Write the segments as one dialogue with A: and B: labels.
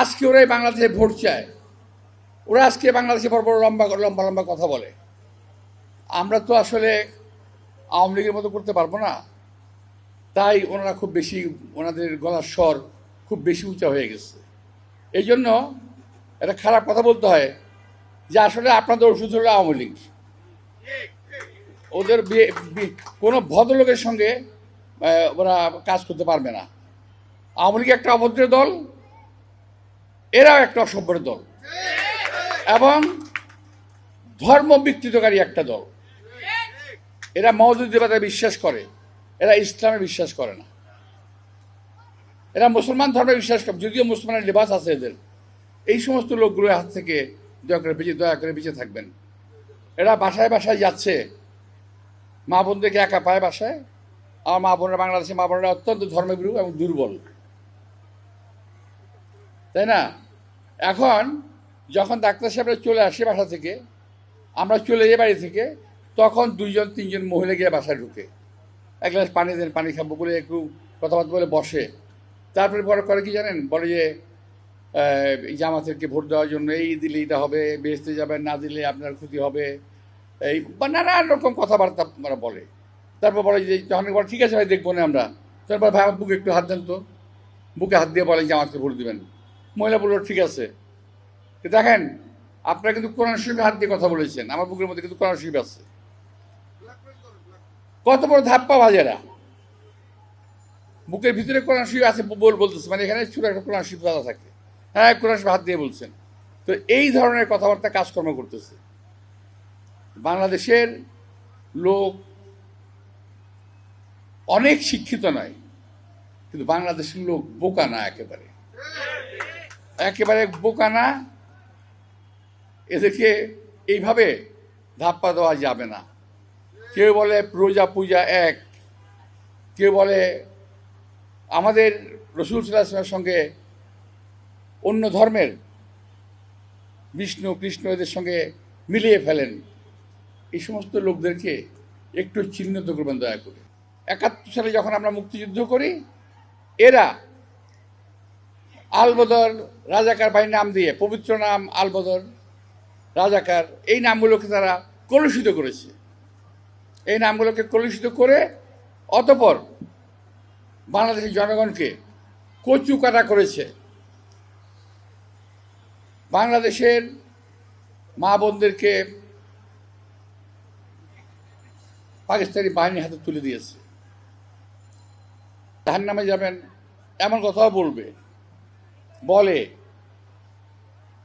A: আজকে ওরাই বাংলাদেশে ভোট চায়। ওরা আজকে বাংলাদেশে বড় বড় লম্বা লম্বা লম্বা কথা বলে। আমরা তো আসলে আওয়ামী লীগের মতো করতে পারব না। তাই ওনারা খুব বেশি ওনাদের গলার স্বর খুব বেশি উঁচা হয়ে গেছে। এই জন্য একটা খারাপ কথা বলতে হয় যে আসলে আপনাদের ওষুধ হলো আওয়ামী লীগ। ওদের কোনো ভদ্রলোকের সঙ্গে ওরা কাজ করতে পারবে না। আওয়ামী লীগ একটা অভদ্র দল। এরাও একটা অসভ্যের দল। এবং ধর্ম বিকৃতকারী একটা দল। এরা মৌদুদ্দিবাদে বিশ্বাস করে, এরা ইসলামে বিশ্বাস করে না। এরা মুসলমান ধর্মে বিশ্বাস করে, যদিও মুসলমানের লেবাস আছে এদের। এই সমস্ত লোকগুলোর হাত থেকে দয়া করে বেঁচে, দয়া করে বেঁচে থাকবেন। এরা বাসায় বাসায় যাচ্ছে। মা বোনদেরকে একা পায় বাসায়। আমার মা বোনরা বাংলাদেশে মা বোনরা অত্যন্ত ধর্মবিরু এবং দুর্বল। তাই না? এখন যখন ডাক্তার সাহেবরা চলে আসে বাসা থেকে, আমরা চলে যাই বাড়ি থেকে, তখন দুইজন, তিনজন মহিলা গিয়ে বাসায় ঢুকে। এক গ্লাস পানি দেন, পানি খাব বলে একটু কথাবার্তা বলে বসে। তারপরে পরে করে কি জানেন? বলে যে জামাতেরকে ভোট দেওয়ার জন্য এই দিলে এটা হবে বেসতে যাবেন, না দিলে আপনার ক্ষতি হবে। এই বা নানান রকম কথাবার্তা ওরা বলে। তারপর বলে যে যখন বলে, ঠিক আছে ভাই, দেখব না আমরা। তারপর ভাই আমার বুকে একটু হাত দেন তো। বুকে হাত দিয়ে বলে, জামাতকে ভোট দিবেন। মহিলা বলল, ঠিক আছে। দেখেন, আপনারা কিন্তু কোরআন শরীফে হাত দিয়ে কথা বলেছেন, আমার বুকের মধ্যে কিন্তু কোরআন শরীফ আছে। কত বড় ধাপ্পা বাজেরা বুকের ভিতরে কোরআন শরীফ আছে বল বলতেছে মানে এখানে ছোট একটা কোরআন শরীফ দাদা থাকে। হ্যাঁ কোরআন শরীফ হাত দিয়ে বলছেন। তো এই ধরনের কথাবার্তা কাজকর্ম করতেছে। বাংলাদেশের লোক অনেক শিক্ষিত নয়, কিন্তু বাংলাদেশের লোক বোকা না একেবারে। একেবারে বোকা না এদেরকে এইভাবে ধাপ্পা দেওয়া যাবে না। কেউ বলে রোজা পূজা এক, কেউ বলে আমাদের রসুল সাল্লাহামের সঙ্গে অন্য ধর্মের বিষ্ণু, কৃষ্ণ এদের সঙ্গে মিলিয়ে ফেলেন। এই সমস্ত লোকদেরকে একটু চিহ্নিত করবেন দয়া করে। একাত্তর সালে যখন আমরা মুক্তিযুদ্ধ করি, এরা আলবদর রাজাকার ভাই নাম দিয়ে, পবিত্র নাম আলবদর রাজাকার, এই নামগুলোকে তারা কলুষিত করেছে। এই নামগুলোকে কলুষিত করে অতপর বাংলাদেশের জনগণকে কচু কাটা করেছে। বাংলাদেশের মা বোনদেরকে পাকিস্তানি বাহিনীর হাতে তুলে দিয়েছে। তাহার নামে যাবেন, এমন কথাও বলবে। বলে।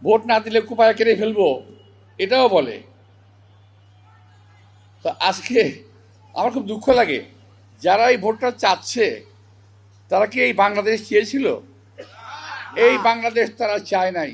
A: ভোট না দিলে কুপায় কেড়ে ফেলব, এটাও বলে। তো আজকে আমার খুব দুঃখ লাগে, যারা এই ভোটটা চাচ্ছে, তারা কি এই বাংলাদেশ চেয়েছিল? এই বাংলাদেশ তারা চায় নাই।